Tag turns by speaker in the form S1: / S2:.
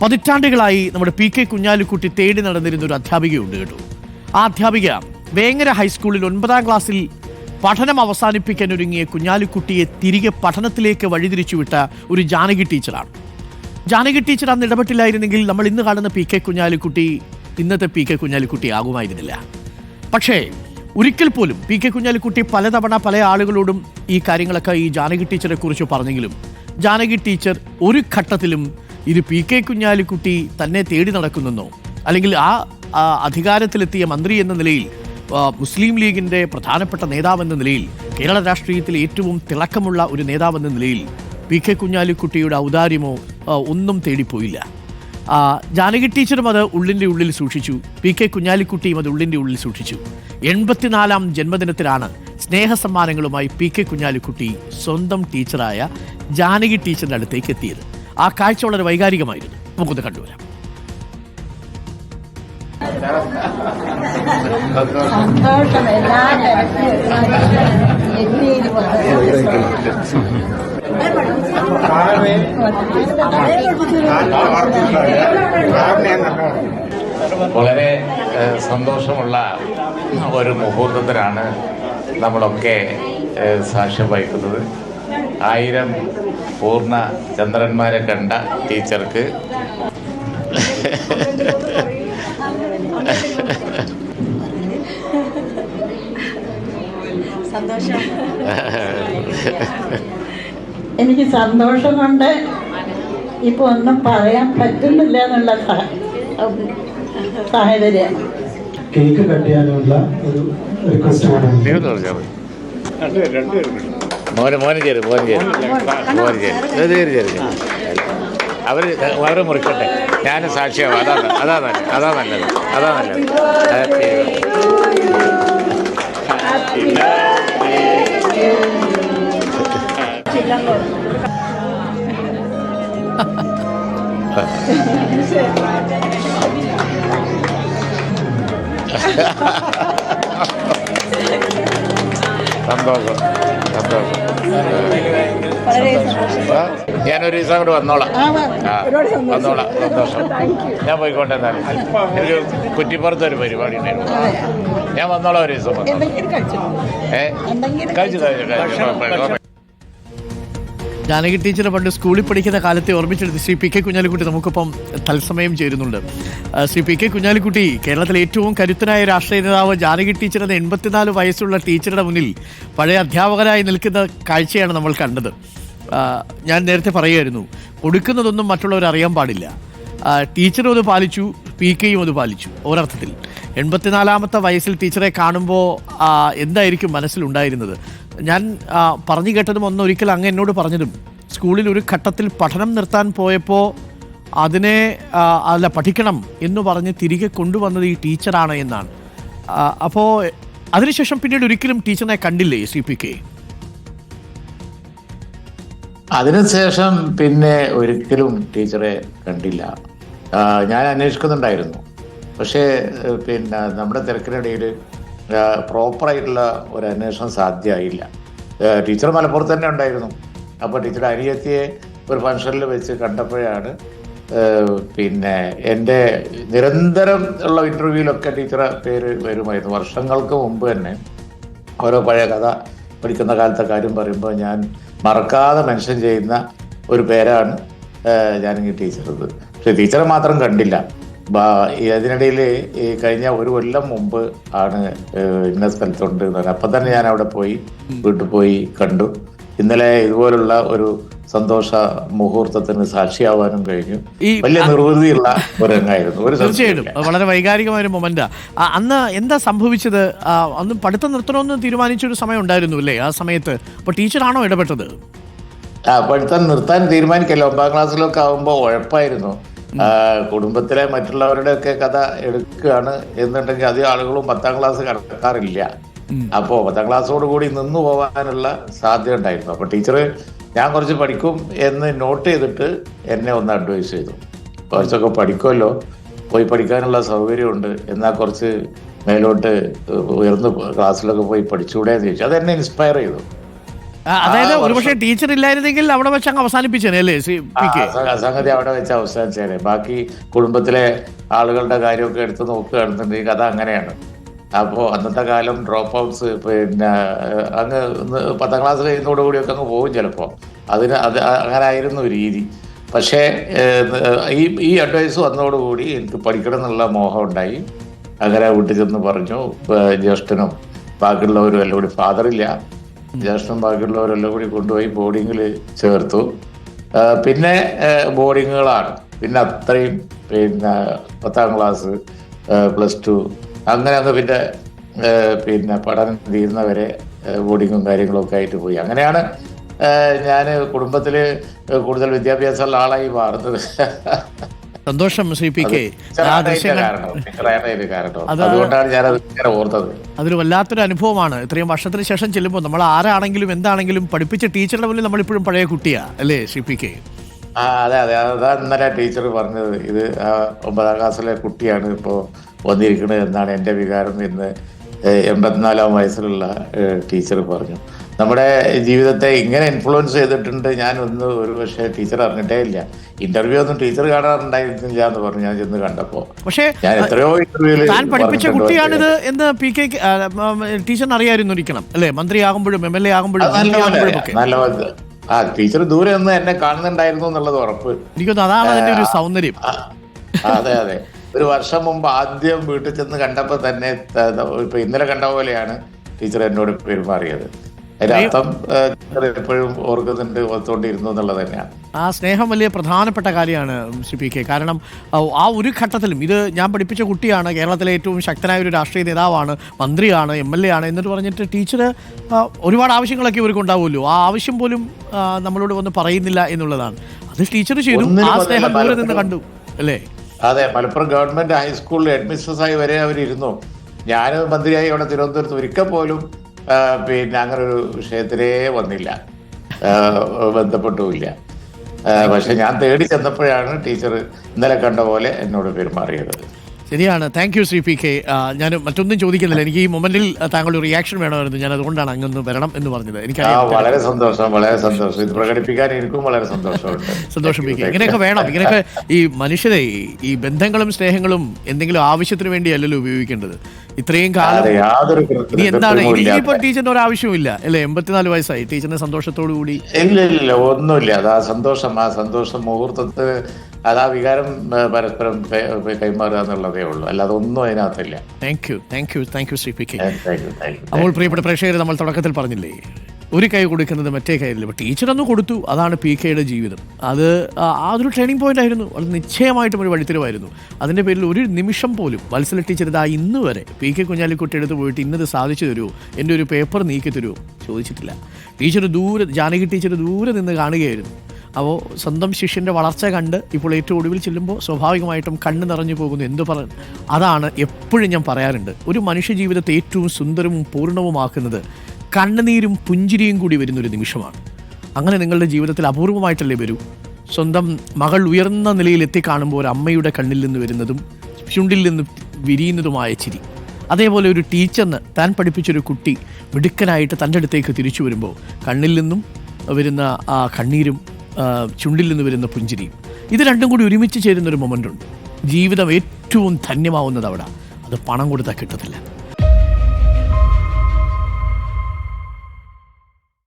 S1: പതിറ്റാണ്ടുകളായി നമ്മുടെ P K Kunhalikutty തേടി നടന്നിരുന്ന ഒരു അധ്യാപികയുണ്ട് കേട്ടോ. ആ അധ്യാപിക വേങ്ങര ഹൈസ്കൂളിൽ ഒൻപതാം ക്ലാസ്സിൽ പഠനം അവസാനിപ്പിക്കാൻ ഒരുങ്ങിയ കുഞ്ഞാലിക്കുട്ടിയെ തിരികെ പഠനത്തിലേക്ക് വഴിതിരിച്ചുവിട്ട ഒരു ജാനകി ടീച്ചറാണ്. ജാനകി ടീച്ചർ അന്ന് ഇടപെട്ടില്ലായിരുന്നെങ്കിൽ നമ്മൾ ഇന്ന് കാണുന്ന പി കെ കുഞ്ഞാലിക്കുട്ടി ഇന്നത്തെ പി കെ കുഞ്ഞാലിക്കുട്ടി ആകുമായിരുന്നില്ല. പക്ഷേ ഒരിക്കൽ പോലും പി കെ കുഞ്ഞാലിക്കുട്ടി പലതവണ പല ആളുകളോടും ഈ കാര്യങ്ങളൊക്കെ ഈ ജാനകി ടീച്ചറെ കുറിച്ച് പറഞ്ഞെങ്കിലും ജാനകി ടീച്ചർ ഒരു ഘട്ടത്തിലും ഇത് പി കെ കുഞ്ഞാലിക്കുട്ടി തന്നെ തേടി നടക്കുന്നെന്നോ? അല്ലെങ്കിൽ ആ അധികാരത്തിലെത്തിയ മന്ത്രി എന്ന നിലയിൽ മുസ്ലിം ലീഗിന്റെ പ്രധാനപ്പെട്ട നേതാവെന്ന നിലയിൽ കേരള രാഷ്ട്രീയത്തിൽ ഏറ്റവും തിളക്കമുള്ള ഒരു നേതാവെന്ന നിലയിൽ പി കെ കുഞ്ഞാലിക്കുട്ടിയുടെ ഔദാര്യമോ ഒന്നും തേടിപ്പോയില്ല. ജാനകി ടീച്ചറും അത് ഉള്ളിന്റെ ഉള്ളിൽ സൂക്ഷിച്ചു. പി കെ കുഞ്ഞാലിക്കുട്ടിയും അത് ഉള്ളിന്റെ ഉള്ളിൽ സൂക്ഷിച്ചു. എൺപത്തിനാലാം ജന്മദിനത്തിലാണ് സ്നേഹസമ്മാനങ്ങളുമായി പി കെ കുഞ്ഞാലിക്കുട്ടി സ്വന്തം ടീച്ചറായ ജാനകി ടീച്ചറിന്റെ അടുത്തേക്ക് എത്തിയത്. ആ കാഴ്ച വളരെ വൈകാരികമായിരുന്നു. നമുക്കൊന്ന് കണ്ടുവരാം.
S2: വളരെ സന്തോഷമുള്ള ഒരു മുഹൂർത്തത്തിലാണ് നമ്മളൊക്കെ സാക്ഷ്യം വഹിക്കുന്നത്. ആയിരം പൂർണ ചന്ദ്രന്മാരെ കണ്ട ടീച്ചർക്ക്.
S3: സന്തോഷം. എനിക്ക് സന്തോഷം കൊണ്ട് ഇപ്പൊ ഒന്നും പറയാൻ പറ്റുന്നില്ല എന്നുള്ള സാഹചര്യം.
S4: കേക്ക് കട്ട് ചെയ്യാനുള്ള ഒരു റിക്വസ്റ്റ്
S2: മോന് മോനെ ചേരും മോനെ ചേരും. മോന് ചേരും. ചേരും. ചേരും അവർ വളരെ മുറിക്കട്ടെ. ഞാൻ സാക്ഷിയാവും. അതാ അതാ നല്ലത്. അതാ നല്ലത്. അതാ നല്ലത്. സന്തോഷം. സന്തോഷം. ഞാനൊരു ദിവസം അങ്ങോട്ട് വന്നോളാം. ആ വന്നോളാം. സന്തോഷം. ഞാൻ പോയിക്കോട്ടെ എന്നാലും എനിക്ക് കുറ്റിപ്പുറത്ത് ഒരു പരിപാടി ഉണ്ടായിരുന്നു ഞാൻ വന്നോളാം ഒരു ദിവസം. ഏ? കഴിച്ചു കഴിച്ചു? കഴിച്ചു.
S1: ജാനകി ടീച്ചർ പണ്ട് സ്കൂളിൽ പഠിക്കുന്ന കാലത്തെ ഓർമ്മിച്ചെടുത്ത് ശ്രീ പി കെ കുഞ്ഞാലിക്കുട്ടി നമുക്കൊപ്പം തത്സമയം ചേരുന്നുണ്ട്. ശ്രീ പി കെ കുഞ്ഞാലിക്കുട്ടി കേരളത്തിലെ ഏറ്റവും കരുത്തനായ രാഷ്ട്രീയ നേതാവ് ജാനകി ടീച്ചർ എന്ന എൺപത്തിനാല് വയസ്സുള്ള ടീച്ചറുടെ മുന്നിൽ പഴയ അധ്യാപകരായി നിൽക്കുന്ന കാഴ്ചയാണ് നമ്മൾ കണ്ടത്. ഞാൻ നേരത്തെ പറയുമായിരുന്നു കൊടുക്കുന്നതൊന്നും മറ്റുള്ളവർ അറിയാൻ പാടില്ല. ടീച്ചറും അത് പാലിച്ചു പി കെയും അത് പാലിച്ചു ഒരർത്ഥത്തിൽ. എൺപത്തിനാലാമത്തെ വയസ്സിൽ ടീച്ചറെ കാണുമ്പോൾ എന്തായിരിക്കും മനസ്സിലുണ്ടായിരുന്നത്? ഞാൻ പറഞ്ഞു കേട്ടതും ഒന്ന് ഒരിക്കൽ അങ്ങ് എന്നോട് പറഞ്ഞതും സ്കൂളിൽ ഒരു ഘട്ടത്തിൽ പഠനം നിർത്താൻ പോയപ്പോൾ അതിനെ അല്ല പഠിക്കണം എന്ന് പറഞ്ഞ് തിരികെ കൊണ്ടുവന്നത് ഈ ടീച്ചറാണ് എന്നാണ്. അപ്പോൾ അതിനുശേഷം പിന്നീട് ഒരിക്കലും ടീച്ചറിനെ കണ്ടില്ലേ സി പി കെ?
S2: അതിനുശേഷം പിന്നെ ഒരിക്കലും ടീച്ചറെ കണ്ടില്ല. ഞാൻ അന്വേഷിക്കുന്നുണ്ടായിരുന്നു. പക്ഷേ പിന്നെ നമ്മുടെ തിരക്കിനിടയിൽ പ്രോപ്പറായിട്ടുള്ള ഒരു അന്വേഷണം സാധ്യമായില്ല. ടീച്ചർ മലപ്പുറത്ത് തന്നെ ഉണ്ടായിരുന്നു. അപ്പോൾ ടീച്ചറുടെ അനിയത്തിയെ ഒരു ഫംഗ്ഷനിൽ വെച്ച് കണ്ടപ്പോഴാണ് പിന്നെ എന്റെ നിരന്തരം ഉള്ള ഇന്റർവ്യൂവിലൊക്കെ ടീച്ചറെ പേര് വരുമായിരുന്നു. വർഷങ്ങൾക്ക് മുമ്പ് തന്നെ ഓരോ പഴയ കഥ പഠിക്കുന്ന കാലത്തെ കാര്യം പറയുമ്പോൾ ഞാൻ മറക്കാതെ മെൻഷൻ ചെയ്യുന്ന ഒരു പേരാണ് ഞാനിങ്ങനെ ടീച്ചറത് പക്ഷെ ടീച്ചറെ മാത്രം കണ്ടില്ല. അതിനിടയിൽ ഈ കഴിഞ്ഞ ഒരു കൊല്ലം മുമ്പ് ആണ് ഇന്ന സ്ഥലത്തുണ്ട് എന്ന് പറഞ്ഞത് അപ്പം തന്നെ ഞാൻ അവിടെ പോയി വീട്ടിൽ പോയി കണ്ടു. ഇന്നലെ ഇതുപോലുള്ള ഒരു സന്തോഷ മുഹൂർത്തത്തിന് സാക്ഷിയാവാനും കഴിഞ്ഞു.
S1: ഈ
S2: വലിയ നിർവൃതിയുള്ള ഒരു രംഗമായിരുന്നു ഒരു
S1: തീർച്ചയായിട്ടും. വളരെ വൈകാരികമായ ഒരു മൊമെന്റാ അന്ന് എന്താ സംഭവിച്ചത്? അന്ന് പഠിത്തം നിർത്തണമെന്ന് തീരുമാനിച്ചൊരു സമയം ഉണ്ടായിരുന്നു അല്ലേ ആ സമയത്ത്? അപ്പൊ ടീച്ചറാണോ ഇടപെട്ടത്?
S2: ആ പഠിത്തം നിർത്താൻ തീരുമാനിക്കല്ലോ. ഒമ്പതാം ക്ലാസ്സിലൊക്കെ ആകുമ്പോൾ ഉഴപ്പായിരുന്നു. കുടുംബത്തിലെ മറ്റുള്ളവരുടെ ഒക്കെ കഥ എടുക്കുകയാണ് എന്നുണ്ടെങ്കിൽ അധികം ആളുകളും പത്താം ക്ലാസ് കടക്കാറില്ല. അപ്പോ പത്താം ക്ലാസ്സോട് കൂടി നിന്നു പോകാനുള്ള സാധ്യത ഉണ്ടായിരുന്നു. അപ്പൊ ടീച്ചർ ഞാൻ കുറച്ച് പഠിക്കും എന്ന് നോട്ട് ചെയ്തിട്ട് എന്നെ ഒന്ന് അഡ്വൈസ് ചെയ്തു. കുറച്ചൊക്കെ പഠിക്കുമല്ലോ. പോയി പഠിക്കാനുള്ള സൗകര്യമുണ്ട്. എന്നാൽ കുറച്ച് മേലോട്ട് ഉയർന്ന് ക്ലാസ്സിലൊക്കെ പോയി പഠിച്ചുകൂടെ എന്ന് ചോദിച്ചു. അത് എന്നെ ഇൻസ്പയർ ചെയ്തു.
S1: അതായത് ഒരുപക്ഷെ ടീച്ചർ ഇല്ലായിരുന്നെങ്കിൽ അവിടെ വെച്ച് അങ്ങ് അവസാനിപ്പിച്ചേനെ അല്ലേ? P K?
S2: സംഗതി അവിടെ വെച്ച് അവസാനിച്ചേനെ. ബാക്കി കുടുംബത്തിലെ ആളുകളുടെ കാര്യമൊക്കെ എടുത്ത് നോക്കുകയാണെന്നുണ്ടെങ്കിൽ കഥ അങ്ങനെയാണ്. അപ്പോൾ അന്നത്തെ കാലം ഡ്രോപ്പ് ഔട്ട്സ് പിന്നെ അങ്ങ് പത്താം ക്ലാസ് കഴിയുന്നതോടുകൂടിയൊക്കെ അങ്ങ് പോകും ചിലപ്പോൾ അതിന് അത് അങ്ങനെ ആയിരുന്നു രീതി. പക്ഷേ ഈ ഈ അഡ്വൈസ് വന്നതോടുകൂടി എനിക്ക് പഠിക്കണം എന്നുള്ള മോഹം ഉണ്ടായി. അങ്ങനെ വീട്ടിൽ ചെന്ന് പറഞ്ഞു ജ്യേഷ്ഠനും ബാക്കിയുള്ളവരും എല്ലാം കൂടി ഫാദറില്ല ജ്യേഷ്ഠനും ബാക്കിയുള്ളവരെല്ലാം കൂടി കൊണ്ടുപോയി ബോർഡിങ്ങിൽ ചേർത്തു. പിന്നെ ബോർഡിങ്ങുകളാണ് പിന്നെ അത്രയും പിന്നെ പത്താം ക്ലാസ് പ്ലസ് ടു അങ്ങനെ അങ്ങ് പിന്നെ പിന്നെ പഠനം തീരുന്നവരെ ബോർഡിങ്ങും കാര്യങ്ങളൊക്കെ ആയിട്ട് പോയി. അങ്ങനെയാണ് ഞാൻ കുടുംബത്തിൽ കൂടുതൽ വിദ്യാഭ്യാസമുള്ള ആളായി മാറുന്നത്.
S1: സന്തോഷം ശ്രീ പി കെ.
S2: അതുകൊണ്ടാണ് ഞാൻ ഓർത്തത്.
S1: അതൊരു വല്ലാത്തൊരു അനുഭവമാണ്. ഇത്രയും വർഷത്തിന് ശേഷം ചെല്ലുമ്പോൾ നമ്മൾ ആരാണെങ്കിലും എന്താണെങ്കിലും പഠിപ്പിച്ച ടീച്ചറുടെ മുന്നിൽ നമ്മളിപ്പോഴും പഴയ കുട്ടിയാ അല്ലേ ശ്രീ പി കെ?
S2: ആ അതെ അതെ. അതാ ഇന്നലെ ടീച്ചർ പറഞ്ഞത്. ഇത് ഒമ്പതാം ക്ലാസ്സിലെ കുട്ടിയാണ് ഇപ്പോൾ വന്നിരിക്കുന്നത് എന്നാണ് എന്റെ വികാരം. എന്ന് എൺപത്തിനാലാം വയസ്സിലുള്ള ടീച്ചർ പറഞ്ഞു. നമ്മുടെ ജീവിതത്തെ ഇങ്ങനെ ഇൻഫ്ലുവൻസ് ചെയ്തിട്ടുണ്ട് ഞാൻ ഒന്ന് ഒരു പക്ഷേ ടീച്ചർ അറിഞ്ഞിട്ടേ ഇല്ല. ഇന്റർവ്യൂ ഒന്നും ടീച്ചർ കാണാറുണ്ടായിരുന്നില്ല എന്ന് പറഞ്ഞു ഞാൻ ചെന്ന് കണ്ടപ്പോ.
S1: പക്ഷേ
S2: ഞാൻ എത്രയോ ഇന്റർവ്യൂവിൽ
S1: താൻ പഠിപ്പിച്ച കുട്ടിയാണിത് എന്ന് പി കെ ടീച്ചറിന് അറിയാമായിരുന്നിരിക്കണം അല്ലേ? മന്ത്രിയാകുമ്പോഴും എം എൽ എ ആകുമ്പോഴും ആകുമ്പോഴും
S2: നല്ല ആ ടീച്ചർ ദൂരെ നിന്ന് എന്നെ കാണുന്നുണ്ടായിരുന്നു എന്നുള്ളത് ഉറപ്പ്.
S1: എനിക്കൊന്ന് അതാണ് അതിന്റെ ഒരു സൗന്ദര്യം.
S2: അതെ അതെ. ഒരു വർഷം മുമ്പ് ആദ്യം വീട്ടിൽ ചെന്ന് കണ്ടപ്പോൾ തന്നെ ഇപ്പൊ ഇന്നലെ കണ്ട പോലെയാണ് ടീച്ചർ എന്നോട് പെരുമാറിയത്. എപ്പോഴും ഓർക്കുന്നുണ്ട് ഓർത്തുകൊണ്ടിരുന്നു എന്നുള്ളത് തന്നെയാണ്.
S1: ആ സ്നേഹം വലിയ പ്രധാനപ്പെട്ട കാര്യമാണ് സി പി കെ. കാരണം ആ, ആ ഒരു ഘട്ടത്തിലും ഇത് ഞാൻ പഠിപ്പിച്ച കുട്ടിയാണ് കേരളത്തിലെ ഏറ്റവും ശക്തനായ ഒരു രാഷ്ട്രീയ നേതാവാണ് മന്ത്രിയാണ് എം എൽ എ ആണ് എന്നിട്ട് പറഞ്ഞിട്ട് ടീച്ചർ ഒരുപാട് ആവശ്യങ്ങളൊക്കെ ഇവർക്ക് ഉണ്ടാവുമല്ലോ. ആ ആവശ്യം പോലും നമ്മളോട് വന്ന് പറയുന്നില്ല എന്നുള്ളതാണ്. അത് ടീച്ചർ ചെയ്തു ആ സ്നേഹം ദൂരെ നിന്ന് കണ്ടു അല്ലേ?
S2: അതെ മലപ്പുറം ഗവൺമെന്റ് ഹൈസ്കൂളിൽ ഹെഡ്മിസ്ട്രസ് ആയി വരെ അവരിരുന്നു. ഞാൻ മന്ത്രിയായി അവിടെ തിരുവനന്തപുരത്ത് ഒരിക്കൽ പോലും പിന്നെ അങ്ങനെ ഒരു വിഷയത്തിലേ വന്നില്ല. ബന്ധപ്പെട്ടുമില്ല. പക്ഷെ ഞാൻ തേടി ചെന്നപ്പോഴാണ് ടീച്ചർ ഇന്നലെ കണ്ട പോലെ എന്നോട് പെരുമാറിയത്.
S1: ശരിയാണ്. Thank you Shri P K. ഞാൻ മറ്റൊന്നും ചോദിക്കുന്നില്ല. എനിക്ക് ഈ മൊമെന്റിൽ താങ്കളുടെ റിയാക്ഷൻ വേണമായിരുന്നു. ഞാൻ അതുകൊണ്ടാണ് അങ്ങൊന്ന് വരണം എന്ന് പറഞ്ഞത്. എനിക്ക്
S2: വളരെ സന്തോഷം വളരെ സന്തോഷം. ഇത് പ്രകടിപ്പിക്കാൻ എനിക്കും വളരെ സന്തോഷമുണ്ട്.
S1: സന്തോഷം പി കെ. ഇങ്ങനെയൊക്കെ വേണം. ഇങ്ങനെയൊക്കെ ഈ മനുഷ്യരെ ഈ ബന്ധങ്ങളും സ്നേഹങ്ങളും എന്തെങ്കിലും ആവശ്യത്തിന് വേണ്ടിയല്ലല്ലോ ഉപയോഗിക്കേണ്ടത്. ഇത്രയും കാലം നീ എന്താണ്? ഇനിയിപ്പോ ടീച്ചറിന്റെ ഒരു ആവശ്യമില്ല അല്ലെ? എൺപത്തിനാല് വയസ്സായി. ടീച്ചറിന്റെ സന്തോഷത്തോടു കൂടി
S2: ഇല്ല ഇല്ല ഒന്നുമില്ല. അത് ആ സന്തോഷം ആ സന്തോഷം മുഹൂർത്തത്തിൽ അത് ആ വികാരം പരസ്പരം കൈമാറുക എന്നുള്ളതേ ഉള്ളൂ. അല്ലാതെ ഒന്നും അതിനകത്തില്ല.
S1: Thank you thank you thank you Shri P K അപ്പോൾ പ്രിയപ്പെട്ട പ്രേക്ഷകർ നമ്മൾ തുടക്കത്തിൽ പറഞ്ഞില്ലേ ഒരു കൈ കൊടുക്കുന്നത് മറ്റേ കൈയില്ല ഒന്ന് കൊടുത്തു അതാണ് പി കെയുടെ ജീവിതം. അത് ആ ആ ഒരു ട്രെയിനിങ് പോയിന്റ് ആയിരുന്നു. അത് നിശ്ചയമായിട്ടും ഒരു വഴിത്തിരിവായിരുന്നു. അതിന്റെ പേരിൽ ഒരു നിമിഷം പോലും വത്സല ടീച്ചർ ഇതാ ഇന്ന് വരെ പി കെ കുഞ്ഞാലിക്കുട്ടി എടുത്ത് പോയിട്ട് ഇന്നത് സാധിച്ചു തരുമോ എന്റെ ഒരു പേപ്പർ നീക്കി തരുമോ ചോദിച്ചിട്ടില്ല. ടീച്ചർ ദൂരെ ജാനകി ടീച്ചർ ദൂരെ നിന്ന് കാണുകയായിരുന്നു. അപ്പോൾ സ്വന്തം ശിഷ്യന്റെ വളർച്ച കണ്ട് ഇപ്പോൾ ഏറ്റവും ഒടുവിൽ ചെല്ലുമ്പോൾ സ്വാഭാവികമായിട്ടും കണ്ണ് നിറഞ്ഞു പോകുന്നു. എന്തു പറ അതാണ് എപ്പോഴും ഞാൻ പറയാറുണ്ട്. ഒരു മനുഷ്യ ജീവിതത്തെ ഏറ്റവും സുന്ദരവും പൂർണവുമാക്കുന്നത് കണ്ണുനീരും പുഞ്ചിരിയും കൂടി വരുന്ന ഒരു നിമിഷമാണ്. അങ്ങനെ നിങ്ങളുടെ ജീവിതത്തിൽ അപൂർവമായിട്ടല്ലേ വരൂ? സ്വന്തം മകൾ ഉയർന്ന നിലയിൽ എത്തിക്കാണുമ്പോൾ ഒരു അമ്മയുടെ കണ്ണിൽ നിന്ന് വരുന്നതും ചുണ്ടിൽ നിന്ന് വിരിയുന്നതുമായ ചിരി. അതേപോലെ ഒരു ടീച്ചറിന് താൻ പഠിപ്പിച്ചൊരു കുട്ടി മിടുക്കനായിട്ട് തന്റെ അടുത്തേക്ക് തിരിച്ചു വരുമ്പോൾ കണ്ണിൽ നിന്നും വരുന്ന ആ കണ്ണീരും ചുണ്ടിൽ നിന്ന് വരുന്ന പുഞ്ചിരിയും ഇത് രണ്ടും കൂടി ഒരുമിച്ച് ചേരുന്നൊരു മൊമെന്റ് ഉണ്ട്. ജീവിതം ഏറ്റവും ധന്യമാവുന്നത് അവിടെ. അത് പണം കൊടുത്താൽ കിട്ടത്തില്ല.